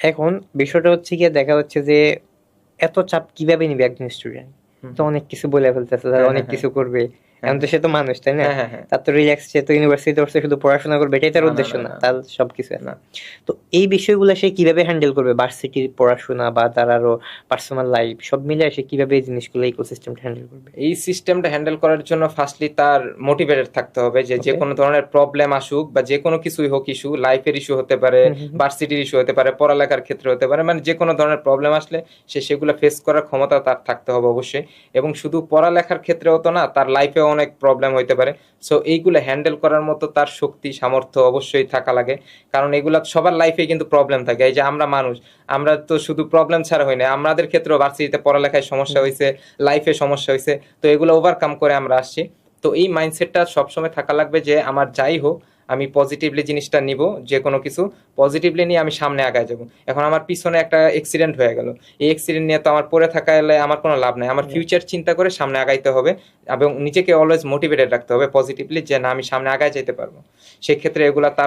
এখন বিষয়টা হচ্ছে গিয়ে দেখা যাচ্ছে যে এত চাপ কীভাবে নিবে একজন স্টুডেন্ট তো অনেক কিছু বলে ফেলতেছে হ্যাঁ, অনেক হ্যাঁ, কিছু করবে। এখন তো সে তো মানুষ তাই না? হ্যাঁ হ্যাঁ হ্যাঁ। তার তো রিল্যাক্স সে তো ইউনিভার্সিটি করছে শুধু পড়াশোনা করবে এটাই তার উদ্দেশ্য না। তার সবকিছু আছে। না। তো এই বিষয়গুলো সে কীভাবে হ্যান্ডেল করবে? ভার্সিটির পড়াশোনা বা তার আরও পার্সোনাল লাইফ সব মিলে সে কীভাবে এই জিনিসগুলো ইকোসিস্টেমটা হ্যান্ডেল করবে? এই সিস্টেমটা হ্যান্ডেল করার জন্য ফার্স্টলি তার মোটিভেটেড থাকতে হবে যে যে কোনো ধরনের প্রবলেম আসুক বা যে কোনো কিছুই হোক ইস্যু লাইফের ইস্যু হতে পারে। ভার্সিটির ইস্যু হতে পারে পড়ালেখার ক্ষেত্রে হতে পারে মানে যে কোনো ধরনের প্রবলেম আসলে সে সেগুলো ফেস করার ক্ষমতা তার থাকতে হবে অবশ্যই। এবং শুধু পড়ালেখার ক্ষেত্রেও তো না তার লাইফেও অনেক প্রবলেম হইতে পারে। সো এইগুলো হ্যান্ডেল করার মতো তার শক্তি, সামর্থ্য অবশ্যই থাকা লাগে। কারণ এগুলা সবার লাইফে কিন্তু প্রবলেম থাকে। এই যে আমরা মানুষ, আমরা তো শুধু প্রবলেম ছাড়া হই না, আমাদের ক্ষেত্রেও ভার্সিটিতে পড়ালেখায় সমস্যা হয়েছে লাইফে সমস্যা হয়েছে তো এগুলো ওভারকাম করে আমরা আসছি। তো এই মাইন্ডসেটটা সবসময় থাকা লাগবে যে আমার যাই হোক আমি পজিটিভলি জিনিসটা নিব যে কোনো কিছু পজিটিভলি নিয়ে আমি সামনে আগায় যাব। এখন আমার পিছনে একটা অ্যাক্সিডেন্ট হয়ে গেল। এই অ্যাক্সিডেন্ট নিয়ে তো আমার পরে থাকা এলে আমার কোনো লাভ নাই। আমার ফিউচার চিন্তা করে সামনে আগাইতে হবে এবং নিজেকে অলওয়েজ মোটিভেটেড রাখতে হবে পজিটিভলি যে না আমি সামনে আগায় যেতে পারব। সেক্ষেত্রে এগুলা তার